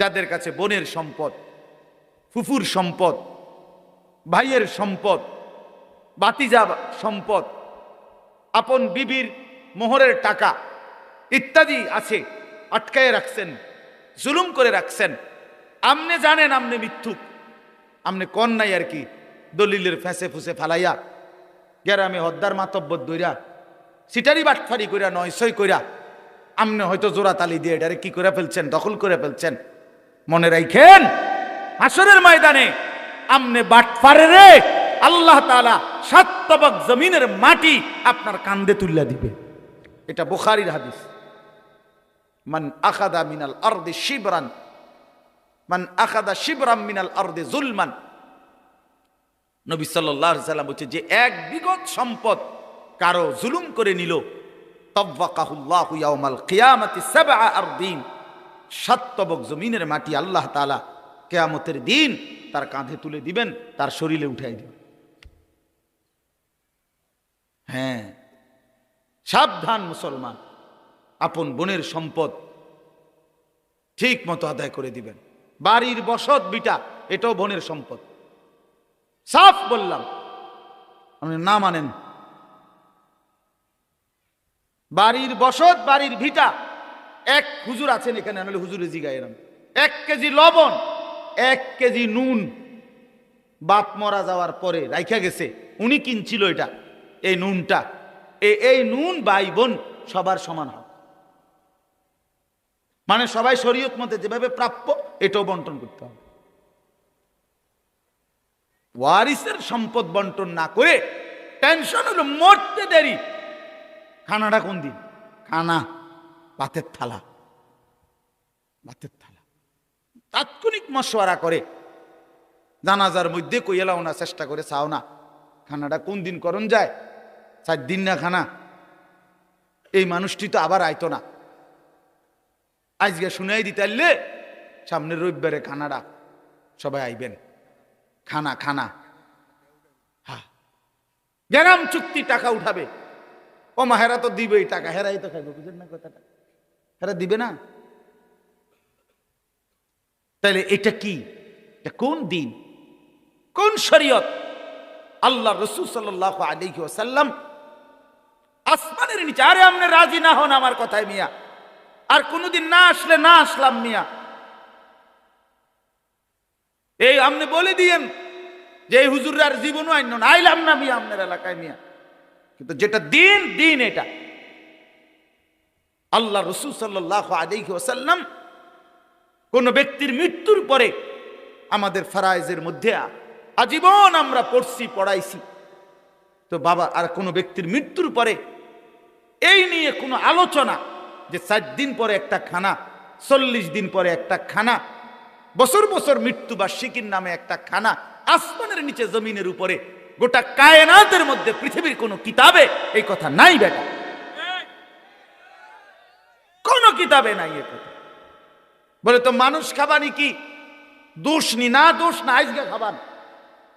যাদের কাছে বোনের সম্পদ, ফুফুর সম্পদ, ভাইয়ের সম্পদ বাতিজা সম্পদ, আপন বিবির মোহরের টাকা ইত্যাদি আছে, আটকায় রাখছেন, জুলুম করে রাখছেন। আমনে জানেন, আমনে মিথ্যুক। আমনে কন নাই আর কি দলিলের ফেঁসে ফুসে ফালাইয়া গ্যারামে হদ্দার মাতব্য দইরা, সিটারি বাটফারি কইরা নয় সই কইরা, আমনে হয়তো জোড়া তালি দিয়ে এটারে কি করে ফেলছেন, দখল করে ফেলছেন। মনে রাখেন হাসরের ময়দানে আমনে বাটফারে রে, আল্লাহ তাআলা সাত তবক জমিনের মাটি আপনার কান্দে তুল্লা দিবে। এটা বুখারীর হাদিস। মান আখাদা মিনাল আরদি শিবরান, মান আখাদা শিবরাম মিনাল আরদি জুলমান। নবী আলাইহি সাল্লাম বলছে, যে এক বিগত সম্পদ কারও জুলুম করে নিল তব্বাকাহুল্লাহু ইয়াউমাল কিয়ামাতি সাবআ আরদিন। সাত তবক জমিনের মাটি আল্লাহ তাআলা কিয়ামতের দিন তার কাঁধে তুলে দিবেন, তার শরীরে উঠাই দিবেন। হ্যাঁ সাবধান মুসলমান, আপন বোনের সম্পদ ঠিক মতো আদায় করে দিবেন। বাড়ির বসত বিটা, এটাও বোনের সম্পদ। সাফ বললাম, আপনি না মানেন। বাড়ির বসত, বাড়ির ভিটা এক হুজুর আছেন এখানে, নাহলে হুজুরে জিগায় এরম এক কেজি লবণ, এক কেজি নুন। বাপ মরা যাওয়ার পরে রাইখা গেছে, উনি কিনছিল এটা, এই নুনটা। এই নুন ভাই বোন সবার সমান হয় মানে সবাই শরীয়ত মতে যেভাবে প্রাপ্য, এটাও বন্টন করতে হবে। ওয়ারিসের সম্পদ বন্টন না করে টেনশন হলো, মরতে দেরি। খানাটা কোন দিন? খানা। ভাতের থালা। ভাতের থালা। তাৎক্ষণিক মশওয়ারা করে। জানাজার মধ্যে কইলাও না, চেষ্টা করে চাও না। খানাটা কোন দিন করণ যায়? চার দিন না খানা? এই মানুষটি তো আবার আইতো না। আজকে শুনাই দিতে পারলে সামনের রবিবারে খানাটা সবাই আইবেন। খানা খানা। হ্যাঁ গ্যারাম চুক্তি টাকা উঠাবে। ও মা হেরা তো দিবেই টাকা, হেরাই তো খাইবে, বুঝেন না কথাটা। হেরা দিবে না? তাহলে এটা কি? এটা কোন দিন? কোন শরীয়ত? আল্লাহ রসুল সাল্লাহ আলাইহি ওয়াসাল্লাম আসমানের নিচে, আরে আপনি রাজি না হন আমার কথায় মিয়া। আর কোনোদিন না আসলে না আসলাম মিয়া। এই আপনি বলে দিয়েন যে এই হুজুর আর জীবনও আইন আইলাম না মিয়া আপনার এলাকায় মিয়া। কিন্তু যেটা দিন দিন এটা। আল্লাহ রসুল সাল্লাহ আলাইহি ওয়াসাল্লাম কোন ব্যক্তির মৃত্যুর পরে আমাদের ফারাইজের মধ্যে আজীবন আমরা পড়ছি, পড়াইছি। তো বাবা, আর কোনো ব্যক্তির মৃত্যুর পরে এই নিয়ে কোনো আলোচনা যে চার দিন পরে একটা খানা, চল্লিশ দিন পরে একটা খানা, বছর বছর মৃত্যু বার্ষিকীর নামে একটা খানা, আসমানের নিচে জমিনের উপরে গোটা কায়নাতের মধ্যে পৃথিবীর কোনো কিতাবে এই কথা নাই বেটা কোন কিতাবে নাই বলে তো মানুষ খাবানি কি? দোষ নি, না দোষ, না আজকে খাবান।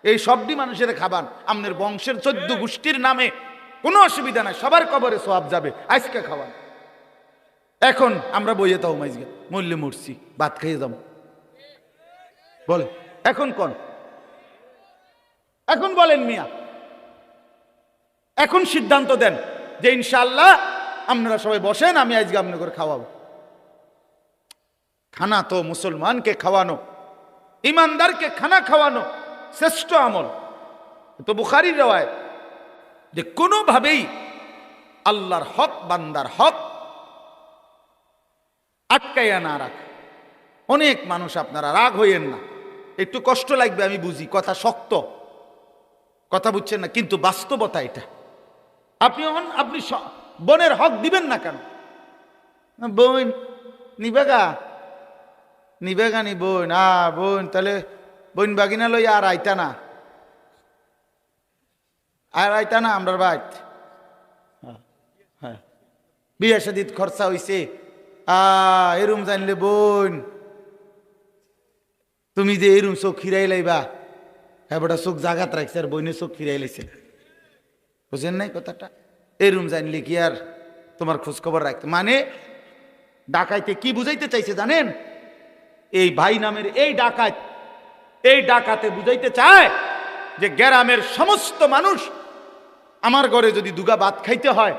এই সবটি মানুষের খাবান। আপনার বংশের চোদ্দ গোষ্ঠীর নামে কোনো অসুবিধা নাই, সবার কবরে সব যাবে আজকে খাওয়ান। এখন আমরা বইয়ে তাও মাইজকে মূল্যে মরছি, ভাত খাইয়ে যাব। বলে, এখন কোন? এখন বলেন মিয়া। এখন সিদ্ধান্ত দেন যে ইনশাল্লাহ আপনারা সবাই বসেন, আমি আজকে আপনার করে খাওয়াবো। খানা তো মুসলমানকে খাওয়ানো, ইমানদারকে খানা খাওয়ানো শ্রেষ্ঠ আমল। তো বুখারির রেওয়ায় যে কোনোভাবেই আল্লাহর হক, বান্দার হক আটকাইয়া না রাখ। অনেক মানুষ আপনারা রাগ হইয়েন না। একটু কষ্ট লাগবে, আমি বুঝি, কথা শক্ত। কথা বুঝছেন না, কিন্তু বাস্তবতা এটা। আপনি আপনি বোনের হক দিবেন না কেন? বোন নিবেগা নিবেগা নি বোন। আ বোন তাহলে বোন বাগিনা লই আর আইতা না। আর আইতা না আমরার বাইত হ্যাঁ, হ্যাঁ। বিয়ে সাদিত খরচা হইছে। আ এরুম জানলে বোন। তুমি যে এরুম চোখ ফিরাই লাইবা হ্যাঁ বড় চোখ জাগাত রাখছে আর বইনে চোখ ফিরাই লাইছে। বুঝেন নাই কথাটা? এরুম জানলে কি আর তোমার খোঁজ খবর রাখতে। মানে ডাকাইতে কি বুঝাইতে চাইছে জানেন? এই ভাই নামের এই ডাকাত, এই ডাকাতে বুঝাইতে চায় যে গ্রামের সমস্ত মানুষ আমার ঘরে যদি দুগা ভাত খাইতে হয়,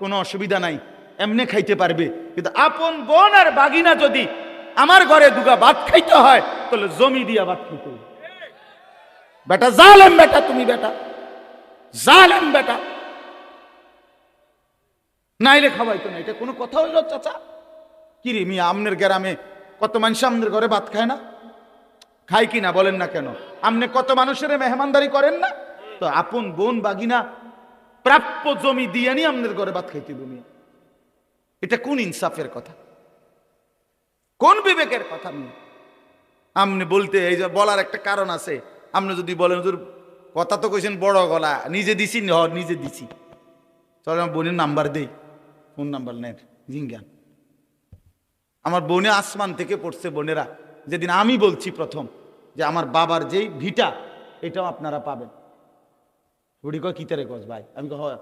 কোনো অসুবিধা নাই, এমনি খাইতে পারবে। কিন্তু আপন বোন আর বাগিনা যদি আমার ঘরে দুগা ভাত খাইতে হয়, তাহলে জমি দিয়া ভাত খাইতে। বেটা জালেম বেটা তুমি বেটা, জালেম বেটা। নাইলে খাওয়াইতো না, এটা কোনো কথা হইল চাচা? কি রে, মিয়া, আমনের গ্রামে কত মানুষ আমনের ঘরে ভাত খায় না? খায় কি না বলেন না কেন? আমনে কত মানুষের মেহমানদারি করেন না? তো আপন, বোন, বাগিনা, প্রাপ্য জমি দিয়ে নি আমনের ঘরে ভাত খাইতে মিয়া। এটা কোন ইনসাফের কথা? কোন বিবেকের কথা, মিয়া? আপনি বলতে এই যে বলার একটা কারণ আছে। আপনি যদি বলেন, হুজুর, কথা তো কইছেন বড় গলা, নিজে দিছি নিজে দিছি। চল বোনের নাম্বার দেই। ফোন নাম্বার নেন জিঙ্গান। আমার বোনে আসমান থেকে পড়ছে বোনেরা যেদিন আমি বলছি প্রথম যে আমার বাবার যেই ভিটা এটাও আপনারা পাবেন। বুড়ি কয় কি তারে কস ভাই? আমি কই, "হয়।"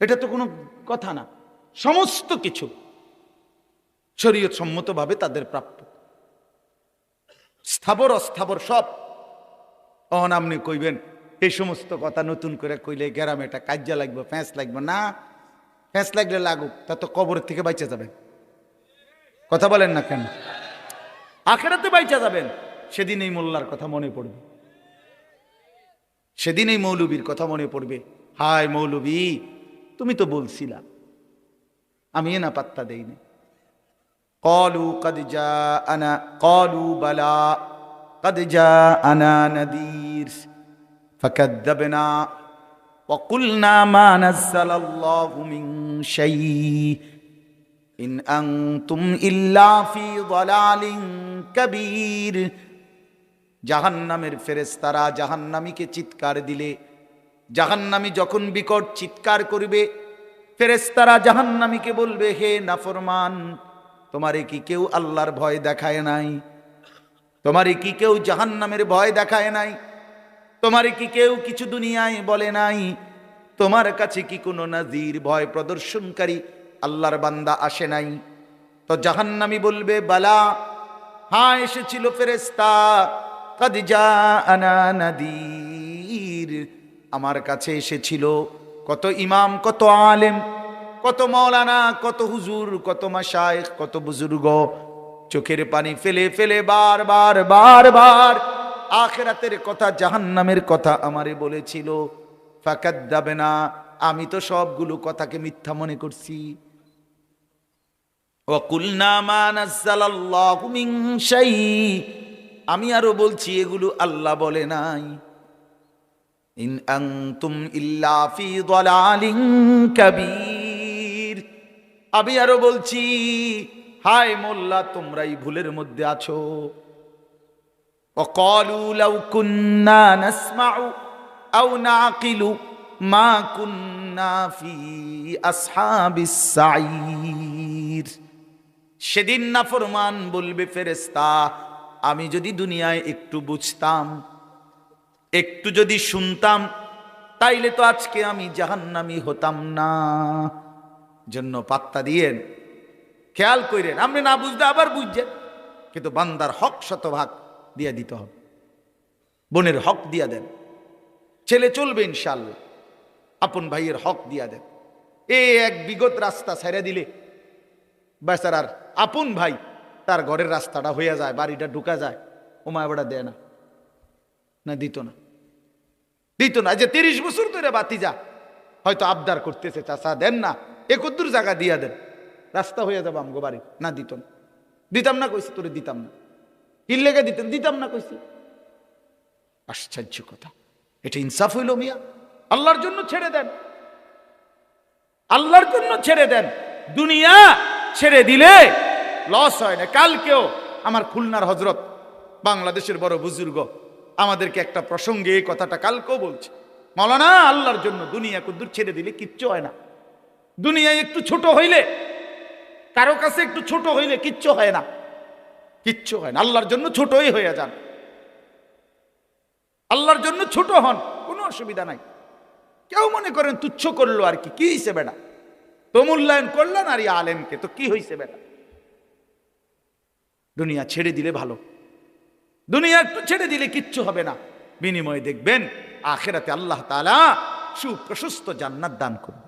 এটা তো কোনো কথা না সমস্ত কিছু শরীয়ত সম্মতভাবে তাদের প্রাপ্য। স্থাবর অস্থাবর সব। অহন আপনি কইবেন এই সমস্ত কথা নতুন করে কইলে গ্রামে একটা কাজ্যা লাগবে ফ্যাঁস লাগবে। না ফ্যাঁস লাগলে লাগুক, তা তো কবরের থেকে বাইচা যাবে। কথা বলেন না কেন? আখেরাতে বাইচা যাবেন। সেদিন এই মোল্লার কথা মনে পড়বে। সেদিন এই মৌলবীর কথা মনে পড়বে। হায় মৌলবী, তুমি তো বলছিলা। আমি এ না পাত্তা দেইনি। কলু কদজা আনা কলু বালা, কাদা আনা নদীর। فكذبنا وقلنا ما نزل الله من شيء إن أنتم إلا في ضلال كبير জাহান্নামের ফেরেস্তারা জাহান্নামীকে চিৎকার দিলে জাহান্নামী যখন বিকট চিৎকার করবে ফেরেস্তারা জাহান্নামীকে বলবে হে নাফরমান তোমারে কি কেউ আল্লাহর ভয় দেখায় নাই তোমারে কি কেউ জাহান্নামের ভয় দেখায় নাই তোমারে কি কেউ কিছু দুনিয়ায় বলে নাই? তোমার কাছে কি কোনো নাজির, ভয় প্রদর্শনকারী আল্লাহর বান্দা আসে নাই? তো জাহান্নামি বলবে, বালা হ্যাঁ এসেছিল ফেরেস্তা কাদ জাআনা নাদির। আমার কাছে এসেছিল কত ইমাম, কত আলেম, কত মৌলানা কত হুজুর, কত মাসায়েখ কত বুজুর্গ। চোখের পানি ফেলে ফেলে বার বার বার বার আখেরাতের কথা, জাহান্নামের কথা আমারে বলেছিল। ফাঁকাত যাবে না আমি তো সবগুলো কথাকে মিথ্যা মনে করছি। আমি আরও বলছি, এগুলো আল্লাহ বলে নাই। ইন ইল্লাফি দলালিং আমি আরও বলছি, হায় মোল্লা, তোমরাই ভুলের মধ্যে আছো। وقالوا لو كنا نسمع أو نعقل ما كنا في أصحاب السعير সেদিন না ফরমান বলবে ফেরেস্তা আমি যদি দুনিয়ায় একটু বুঝতাম একটু যদি শুনতাম তাইলে তো আজকে আমি জাহান্নামি হতাম না জন্য পাত্তা দিয়েন খেয়াল করেন আপনি না বুঝতে আবার বুঝছেন কিন্তু বান্দার হক শতভাগ দিয়ে দিতে হবে। বোনের হক দিয়া দেন। ছেলে চলবে ইনশাল্লাহ আপন ভাইয়ের হক দিয়া দেন। এ এক বিগত রাস্তা ছেড়ে দিলে বেচারার আপন ভাই তার ঘরের রাস্তাটা হয়ে যায়, বাড়িটা ঢুকা যায়। ও ওমা এবারটা দেয় না না দিত না। দিত না, যে তিরিশ বছর ধরে বাতি যা। হয়তো আবদার করতেছে চাষা দেন না একদ্দুর জায়গা দিয়া দেন। রাস্তা হয়ে যাব আমগো বাড়ি, না দিত না। দিতাম না কইছি তোরে দিতাম না। কিল লেগে দিতেন, দিতাম না কইছি। আশ্চর্য কথা। এটা ইনসাফ হইল মিয়া। আল্লাহর জন্য ছেড়ে দেন। আল্লাহর জন্য ছেড়ে দেন। দুনিয়া ছেড়ে দিলে লস হয় না। কালকেও আমার খুলনার হজরত বাংলাদেশের বড় বুজুর্গ, আমাদেরকে একটা প্রসঙ্গে এই কথাটা কালকেও বলছে। মৌলানা, আল্লাহর জন্য দুনিয়া কুদ্দুর ছেড়ে দিলে কিচ্ছু হয় না। দুনিয়ায় একটু ছোট হইলে, কারও কাছে একটু ছোট হইলে কিচ্ছু হয় না। কিচ্ছু হয় না। আল্লাহর জন্য ছোটই হয়ে যান। আল্লাহর জন্য ছোট হন, কোনো অসুবিধা নাই। কেউ মনে করেন তুচ্ছ করল আর কি কি হয়েছে বেটা? তো মূল্যায়ন করলেন আর এই আলেমকে, তো কি হয়েছে বেটা? দুনিয়া ছেড়ে দিলে ভালো। দুনিয়া একটু ছেড়ে দিলে কিচ্ছু হবে না। বিনিময়ে দেখবেন আখেরাতে আল্লাহ তালা সুপ্রশস্ত জান্নাত দান করবে